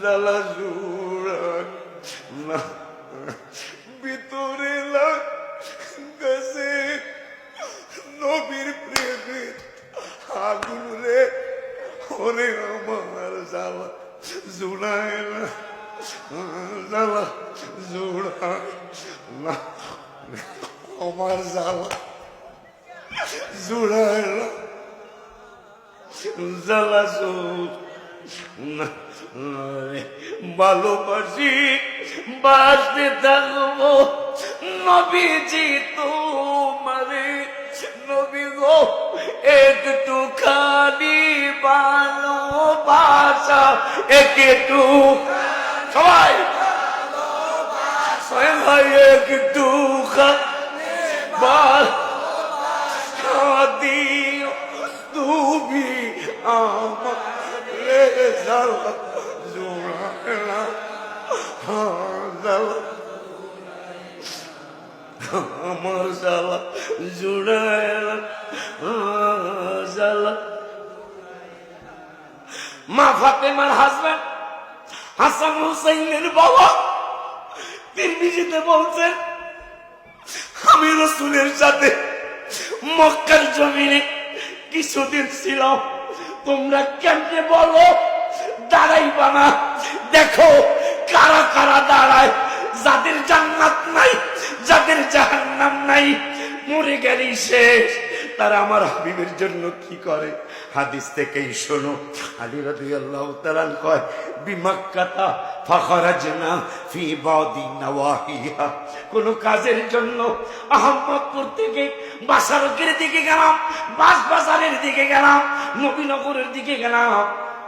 জ্বালা না, ভিতরে লাগছে নবীর প্রেমের আগুন রে। ওরে আমার জ্বালা জোড়ায় না জ্বালা জোড়ায় না। আমার জ্বালা জোড়ায় না জ্বালা জোড় ভালোবাসি, বাসতে থাকব। নবীজি তোমারে, নবী গো একটু খালি ভালোবাসা, একটু সবাই। সবাই একটু তুমি আমার জ্বালা জোড়া জ্বালা আমার জ্বালা জোড়ায় জ্বালা মা ফাতেমার হাজবেন্ড হাসান হুসাইনের সাথে মক্কার জমিনে কিছুদিন ছিলাম। তোমরা কেমনে বলো? দাঁড়াইবা না। দেখো, কারা কারা দাঁড়ায়? যাদের জান্নাত নাই, যাদের জাহান্নাম নাই। মরে গেলেই শেষ। তারা আমার হাবিবের জন্য কি করে? হাদিস থেকেই শোনো। আলী রাদিয়াল্লাহু তাআলা কয় বিমাক্কাতা ফাখারাজনা ফি বাদি নওয়াহিহা। কোন কাজের জন্য আহমদপুর থেকে বাসারকের দিকে গেলাম বাস বাজারের দিকে গেলাম, নবীনগরের দিকে গেলাম।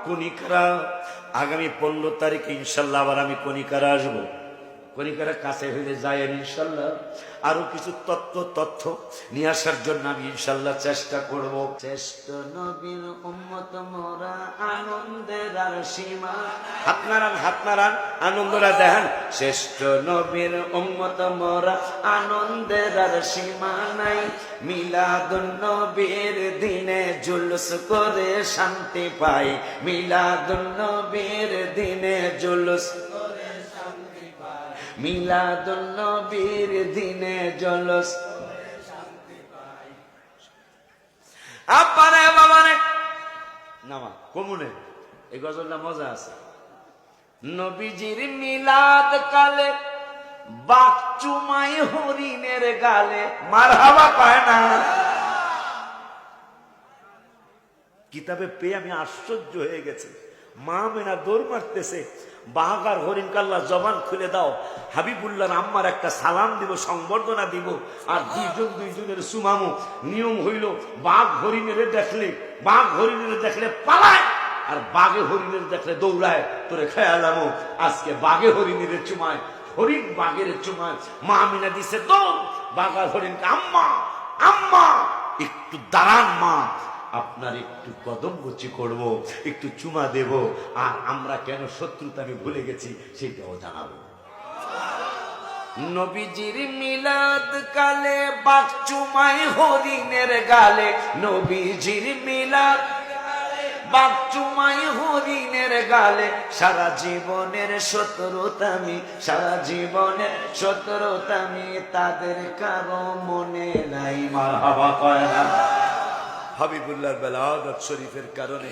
কনিকারা আগামী পনেরো তারিখে ইনশাল্লাহ আবার আমি কনিকারা আসব। কনিকারা কাছে হইলে যায় ইনশাল্লাহ। আরও কিছু তত্ত্ব তথ্য নিয়ে আসার জন্য আমি ইনশাল্লাহ চেষ্টা করব। চেষ্টা নবীর উম্মত মোরা আনন্দের আর সীমা হাত নারান হাত আনন্দরা দেখেন শ্রেষ্ঠ নবীর উম্মত মোরা আনন্দের আর সীমা নাই। মিলাদুন নবীর দিনে জুলুস করে শান্তি পাই। মিলাদুন নবীর দিনে জুলুস মিলাদুল নবীর দিনে জলস। আপারে বাবারে। নামা, কমুনে। এই গজলটা মজা আছে। নবীজির মিলাদ কালে বাক চুমাই হরিণের গালে। মার হাওয়া পায় না। কিতাবে পেয়ে আমি আশ্চর্য হয়ে গেছি। মা মেনা দৌড় মারতেছে। বাহাগার হরিণ কাল্লা জবান খুলে দাও। হাবিবুল্লাহর আম্মার একটা সালাম দিব, সংবর্ধনা দিব। আর দুইজন দুইজনের সুমামু। নিয়ম হইল, বাঘ হরিণের দেখলে, বাঘ হরিণের দেখলে পালায়, আর বাঘে হরিণের দেখলে দৌড়ায়। তোরে খেয়ালামো আজকে বাঘে হরিণের চুমায়, হরিণ বাঘের চুমায়। মা মিনা দিছে দৌড়। বাঘার হরিণকে, আম্মা আম্মা, একটু দাঁড়ান মা। আপনার একটু কদম বচি করব, একটু চুমা দেব, আর আমরা কেন শত্রুতা আমি ভুলে গেছি সেটাও জানাব। নবীজির মিলাদ কালে, বাক চুমাই হরিণের গালে। নবীজির মিলাদ বাক চুমাই হরিণের গালে। সারা জীবনের শত্রুতামি, সারা জীবনের শত্রুতামি তাদের কারও মনে নাই মার হাবা কয় হাবিবুল্লাহর বেলাওয়াত শরীফের কারণে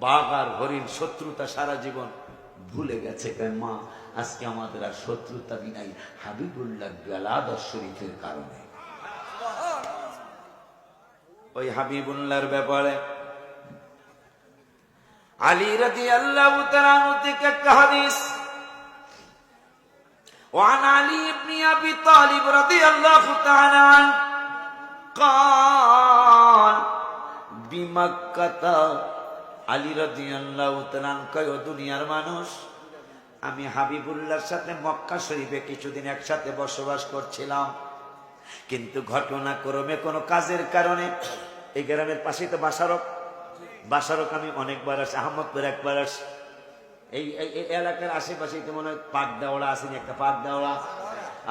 বাঘ আর হরিণ শত্রুতা সারা জীবন ভুলে গেছে কেন মা আজকে আমাদের আর শত্রুতা নাই হাবিবুল্লাহ বেলাদ শরীফের কারণে ওই হাবিবুল্লাহর ব্যাপারে আলী রাদি আল্লাহ থেকে একটা হাদিস وعن علي بن ابي طالب رضي الله تعالى عنه قال বিমাক্কাতা আলী রাদিয়াল্লাহু তাআলা দুনিয়ার মানুষ। আমি হাবিবুল্লাহর সাথে মক্কা শরীফে কিছুদিন একসাথে বসবাস করছিলাম। কিন্তু ঘটনাক্রমে কোনো কাজের কারণে এই গ্রামের পাশেই তো বাসারক। বাসারক আমি অনেকবার আসি, আহমদপুর একবার আসি। এই এলাকার আশেপাশেই তো মনে হয় পাক দাওড়া আসেনি একটা পাক দাওড়া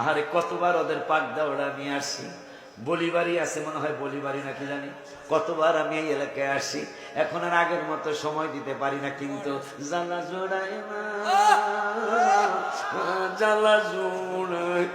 আহারে, কতবার ওদের পাক দাওড়া নিয়ে আসি। বলিবাড়ি আছে, মনে হয় বলিবাড়ি নাকি জানি। কতবার আমি এই এলাকায় আসি, এখন আর আগের মতো সময় দিতে পারি না, কিন্তু জালা জোড়াই না জ্বালা জোড়ায়